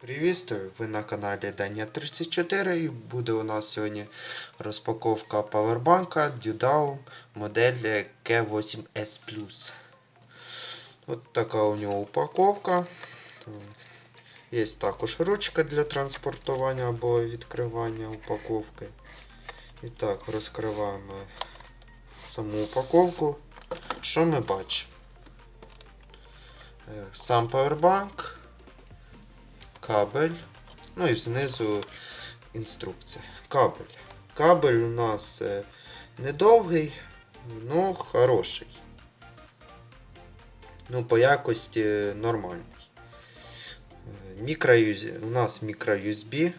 Привітаю! Ви на каналі Даня 34 і буде у нас сьогодні розпаковка павербанка Dudao модель K8S Plus. От така у нього упаковка. Є також ручка для транспортування або відкривання упаковки. І так, розкриваємо саму упаковку. Що ми бачимо? Е, Сам павербанк кабель. Ну і знизу інструкція. Кабель. Кабель у нас е, недовгий, ну хороший. Ну, по якості нормальний. Е, Мікро у нас мікро USB.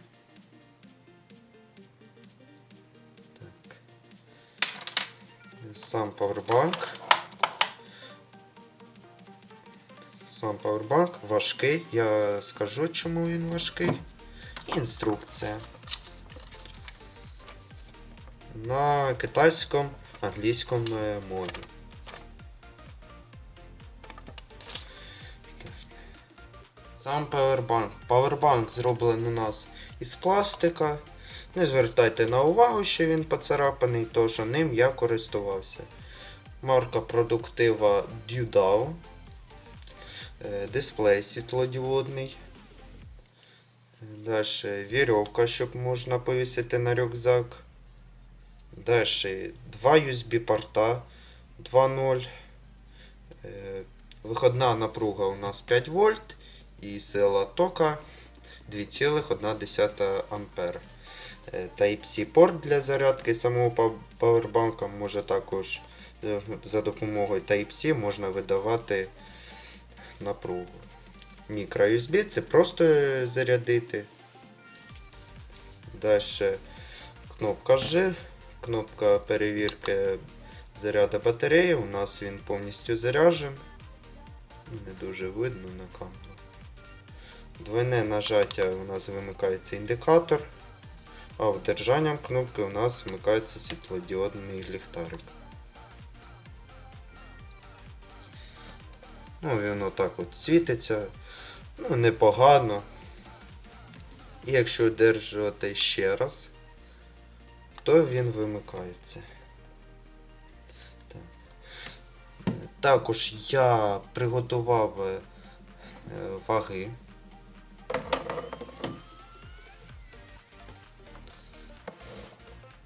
Сам павербанк. Сам павербанк важкий. Я скажу, чому він важкий. Інструкція. На китайському, англійському е, мові. Сам павербанк. Павербанк зроблений у нас із пластика. Не звертайте на увагу, що він поцарапаний, то що ним я користувався. Марка продуктива Dudao. Е, Дисплей світлодіодний. Далі вірьовка, щоб можна повісити на рюкзак. Далі два USB порта 2.0. Е, Виходна напруга у нас 5 вольт і сила тока 2,1 ампер. Е, Type-C порт для зарядки самого пав- павербанка може також за допомогою Type-C можна видавати напругу. Мікро USB це просто зарядити. Далі кнопка G, кнопка перевірки заряду батареї. У нас він повністю заряджен. Не дуже видно на камеру. Двойне нажаття у нас вимикається індикатор, а вдержанням кнопки у нас вмикається світлодіодний ліхтарик. Ну, він отак от світиться. Ну, непогано. І якщо держати ще раз, то він вимикається. Так. Також я приготував е, ваги.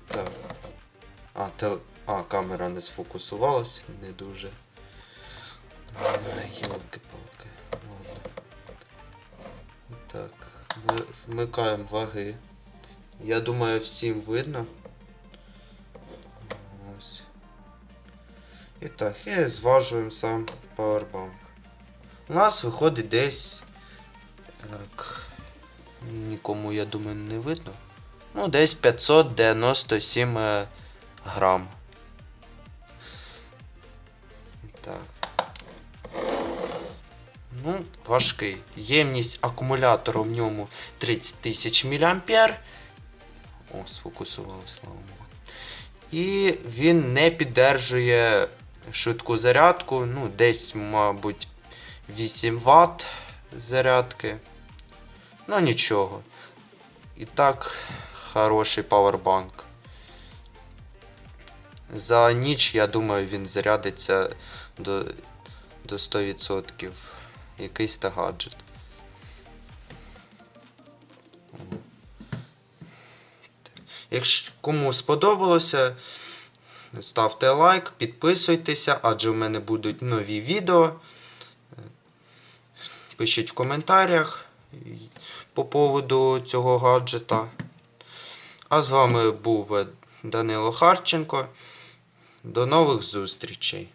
Так. А, те... а, камера не сфокусувалась, не дуже. Йолки-палки. Так, вмикаємо ваги. Я думаю, всім видно. Ось. І так, і зважуємо сам павербанк. У нас виходить десь. Так. Нікому, я думаю, не видно. Ну, десь 597 е, грам. Ну, важкий. Ємність акумулятора в ньому 30 тисяч мА. О, сфокусував, слава Богу. І він не піддержує швидку зарядку. Ну, десь, мабуть, 8 Вт зарядки. Ну нічого. І так, хороший павербанк. За ніч, я думаю, він зарядиться до, до 100% якийсь та гаджет. Якщо кому сподобалося, ставте лайк, підписуйтеся, адже в мене будуть нові відео. Пишіть в коментарях по поводу цього гаджета. А з вами був Данило Харченко. До нових зустрічей!